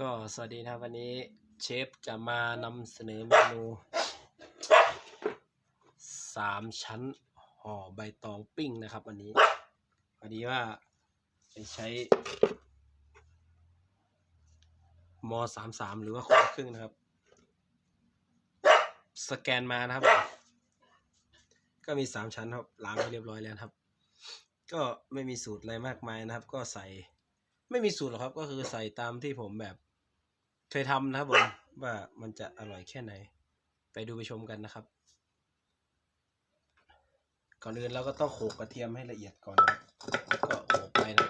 ก็สวัสดีครับวันนี้เชฟจะมานำเสนอเมนูสามชั้นห่อใบตองปิ้งนะครับวันนี้พอดีว่าไปใช้มสามสามหรือว่าคนครึ่งนะครับ สแกนมานะครับ ก็มีสามชั้นครับล้างให้เรียบร้อยแล้วครับ ก็ไม่มีสูตรอะไรมากมายนะครับ ก็ใส่ไม่มีสูตรหรอกครับ ก็คือใส่ตามที่ผมแบบ เคยทำนะครับผมว่ามันจะอร่อยแค่ไหน ไปดูไปชมกันนะครับ ก่อนอื่นเราก็ต้องโขลกกระเทียมให้ละเอียดก่อนนะก็โขลกไปนะ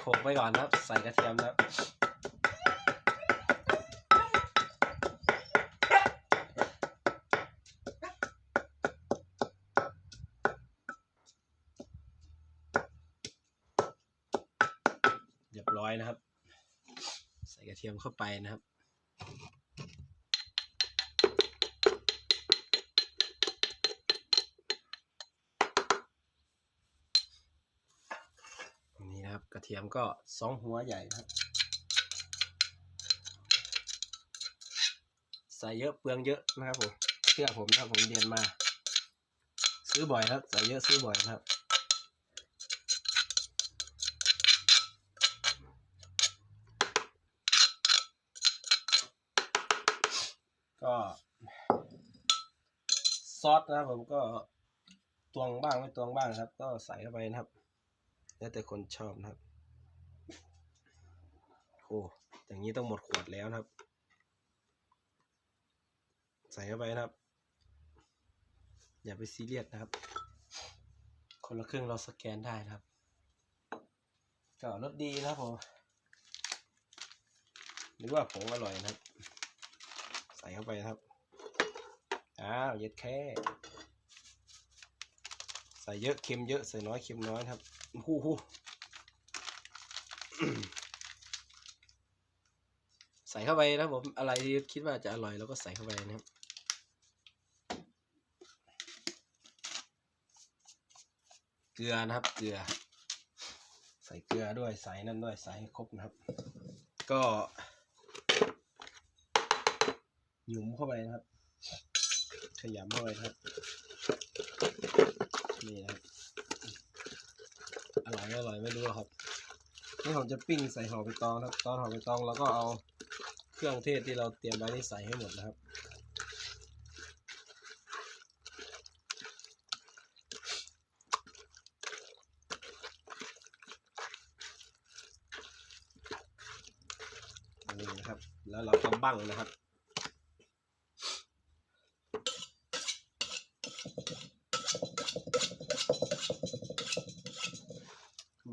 โขลกไปก่อนนะครับ ใส่กระเทียมแนะครับ เรียบร้ อยนะครับ ใส่กระเทียมเข้าไปนะครับ นี่นะครับกระเทียมก็สองหัวใหญ่นะครับ ใส่เยอะเปลืองเยอะนะครับผมเชื่อผมนะครับผมเรียนมา ซื้อบ่อยครับ ใส่เยอะซื้อบ่อยครับ ก็ซอ สนะครับผมก็ตวงบ้างไม่ตวงบ้างครับ ก็ใส่เข้าไปนะครับ แล้วแต่คนชอบนะครับโอ้อย่างนี้ต้องหมดขวดแล้วนะครับ ใส่เข้าไปนะครับ อย่าไปซีเรียสนะครับ คนละครึ่งเราสแกนได้นะครับก็รสดีนะครับผมหรือว่าผงอร่อยนะครับ ใส่เข้าไปนะครับ อ้าวเย็ดแค่ใส่เยอะเค็มเยอะใส่น้อยเค็มน้อยครับหูหูใส่เข้าไปนะผมอะไรที่คิดว่าจะอร่อยแล้วก็ใส่เข้าไปนะครับเกลือนะครับเกลือ ใส่เกลือด้วยใส่นั่นด้วยใส่ให้ครบนะครับ ก็หยุมเข้าไปนะครับ ขยำเข้าไปครับ นี่นะครับ อร่อยไม่อร่อยไม่รู้ครับนี่ผมจะปิ้งใส่ห่อใบตองครับ ตอนห่อใบตองเราก็เอาเครื่องเทศที่เราเตรียมไว้นี่ใส่ให้หมดนะครับนี่นะครับ แล้วเราก็บั้งนะครับ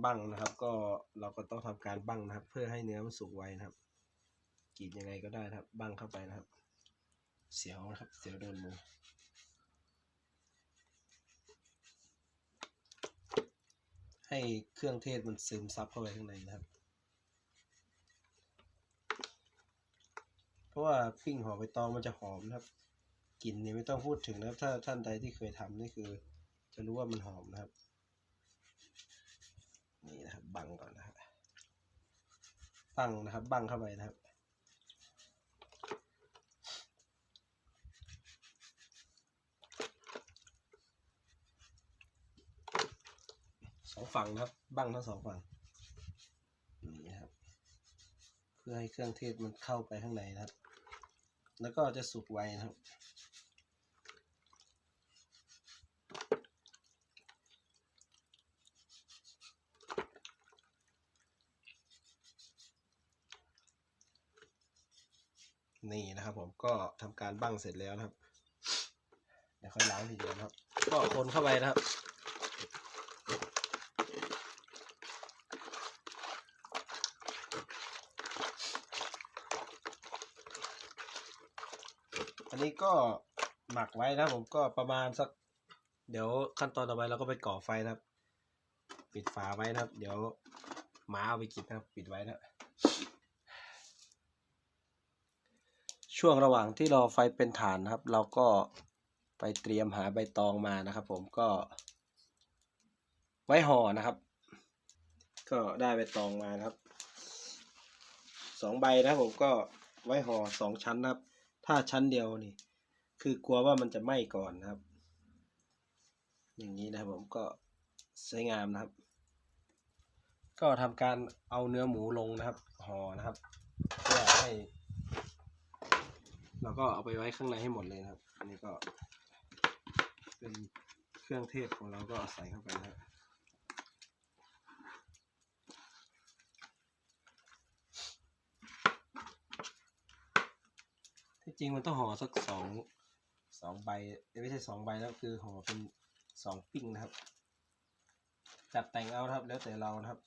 บั้งนะครับ ก็เราก็ต้องทำการบั้งนะครับ เพื่อให้เนื้อมันสุกไวนะครับกรีดยังไงก็ได้ครับบั้งเข้าไปนะครับ เสียวนะครับ เสียวโดนมือให้เครื่องเทศมันซึมซับเข้าไปข้างในนะครับ เพราะว่าปิ้งห่อใบตองมันจะหอมนะครับกลิ่นเนี่ยไม่ต้องพูดถึงนะครับ ถ้าท่านใดที่เคยทำนี่คือ จะรู้ว่ามันหอมนะครับ บังก่อนนะครับบังนะครับบังเข้าไปนะครับ สองฝั่งนะครับ บังทั้งสองฝั่งนี่นะครับ เพื่อให้เครื่องเทศมันเข้าไปข้างในนะครับ แล้วก็จะสุกไวนะครับ นี่นะครับผมก็ทำการบั้งเสร็จแล้วนะครับ เดี๋ยวค่อยล้างทีเดียวนะครับ ก็คนเข้าไปนะครับอันนี้ก็หมักไว้นะผมก็ประมาณสัก เดี๋ยวขั้นตอนต่อไปเราก็ไปก่อไฟนะครับ ปิดฝาไว้นะครับ เดี๋ยวหมาเอาไปกินนะครับ ปิดไว้นะครับ ช่วงระหว่างที่รอไฟเป็นฐานนะครับ เราก็ไปเตรียมหาใบตองมานะครับ ผมก็ ไว้ห่อนะครับ ก็ได้ใบตองมานะครับสองใบนะผมก็ไว้ห่อสองชั้นนะครับ ถ้าชั้นเดียวนี่ คือกลัวว่ามันจะไหม้ก่อนนะครับ อย่างนี้นะครับผมก็สวยงามนะครับ ก็ทำการเอาเนื้อหมูลงนะครับห่อนะครับ เพื่อให้ เราก็เอาไปไว้ข้างในให้หมดเลยนะครับ อันนี้ก็ เป็นเครื่องเทศของเราก็ใส่เข้าไปนะครับที่จริงมันต้องห่อสักสองสองใบไม่ใช่สองใบแล้วคือห่อเป็นสองปิ้งนะครับ จัดแต่งเอาครับ แล้วแต่เรานะครับ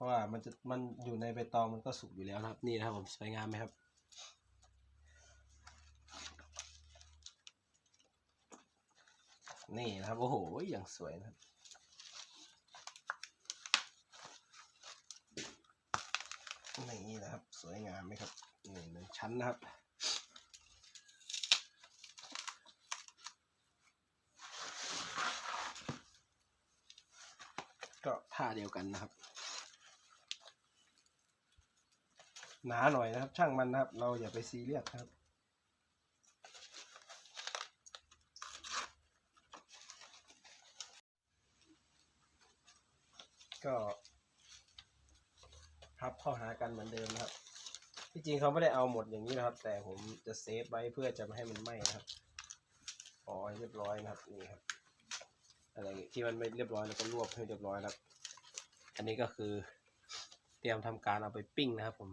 ราะว่ามันจะมันอยู่ในใบตองมันก็สุกอยู่แล้วนะครับ นี่นะครับผมสวยงามไหมครับ นี่นะครับโอ้โหอย่างสวยนะครับนี่นะครับ สวยงามไหมครับนี่หนึ่งชั้นนะครับก็ท่าเดียวกันนะครับ หนาหน่อยนะครับ ช่างมันนะครับ เราอย่าไปซีเรียสครับก็พับเข้าหากันเหมือนเดิมนะครับ ที่จริงเขาไม่ได้เอาหมดอย่างนี้นะครับ แต่ผมจะเซฟไว้เพื่อจะไม่ให้มันไหม้นะครับพอเรียบร้อยนะครับนี่ครับ อะไรที่มันไม่เรียบร้อยแล้วก็รวบให้เรียบร้อยแล้ว อันนี้ก็คือเตรียมทำการเอาไปปิ้งนะครับผม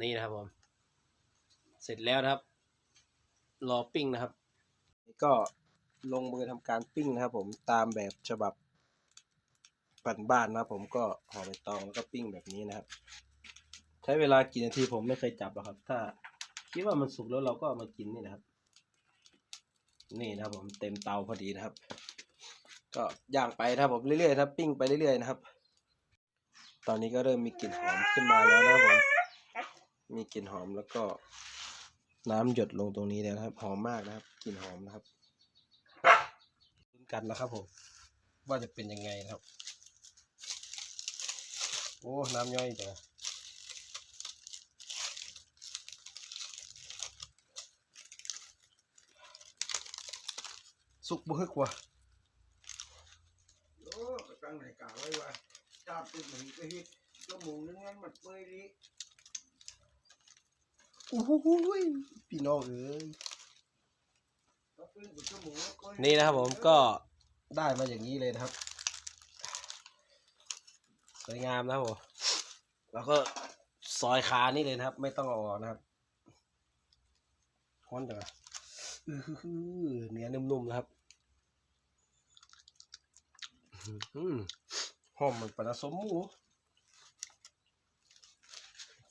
นี่นะครับผมเสร็จแล้วนะครับ รอปิ้งนะครับก็ลงมือทำการปิ้งนะครับผมตามแบบฉบับปันบ้านนะครับผมก็ห่อใบตองแล้วก็ปิ้งแบบนี้นะครับ ใช้เวลากี่นาทีผมไม่เคยจับหรอกครับ ถ้าคิดว่ามันสุกแล้วเราก็เอามากินนี่นะครับ นี่นะครับผมเต็มเตาพอดีนะครับ ก็ย่างไปนะครับผมเรื่อยๆนะครับปิ้งไปเรื่อยๆนะครับ ตอนนี้ก็เริ่มมีกลิ่นหอมขึ้นมาแล้วนะครับผม มีกลิ่นหอมแล้วก็น้ำหยดลงตรงนี้แล้วนะครับ หอมมากนะครับกลิ่นหอมนะครับลุ้นกันนะครับผมว่าจะเป็นยังไงนะครับ โอ้น้ำย่อยจ้ะสุกบ่ฮึกว่ะโอ้ตั้งไหนกะไว้ว่าจับติดหนึ่งก็ฮิตชั่วโมงนึงนั้นมันเปื่อยดิ โอ้โหพี่น้องเอ้ยนี่นะครับผมก็ได้มาอย่างนี้เลยนะครับสวยงามนะครับผมแล้วก็ซอยขานี่เลยนะครับ ไม่ต้องออกนะครับค้อนจังอะเนื้อนุ่มๆนะครับหอมเหมือนปลาสมหมู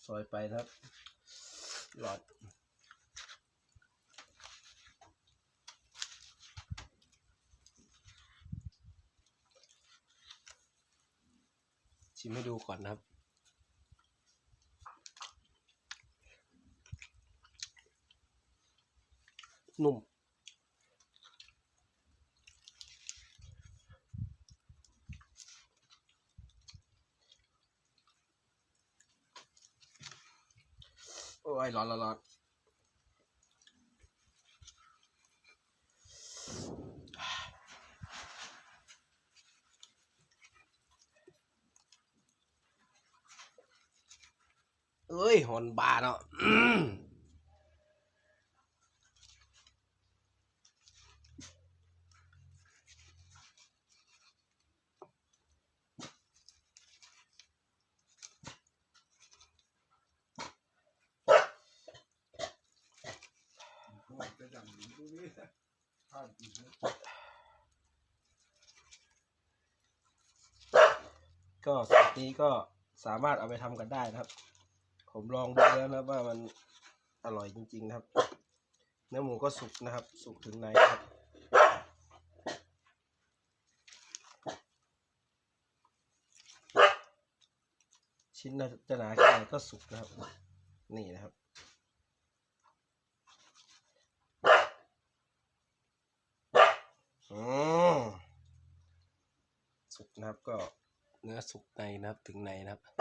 ซอยไปนะครับ หลอดชิมให้ดูก่อนนะครับ นุ่ม อ้ยร้อนร้อนร้อนเอ้ยหอนบาเนาะอื้อจะดังอยู่ตรงนี้พลาดอี ก็สูตรนี้ก็สามารถเอาไปทำกันได้นะครับ ผมลองดูแล้วนะว่ามันอร่อยจริง ๆ นะครับ เนื้อหมูก็สุกนะครับ สุกถึงในครับชิ้นจะหนาแค่ไหนก็สุกนะครับ นี่นะครับ นะครับ ก็เนื้อสุกในนะครับถึงในนะครับ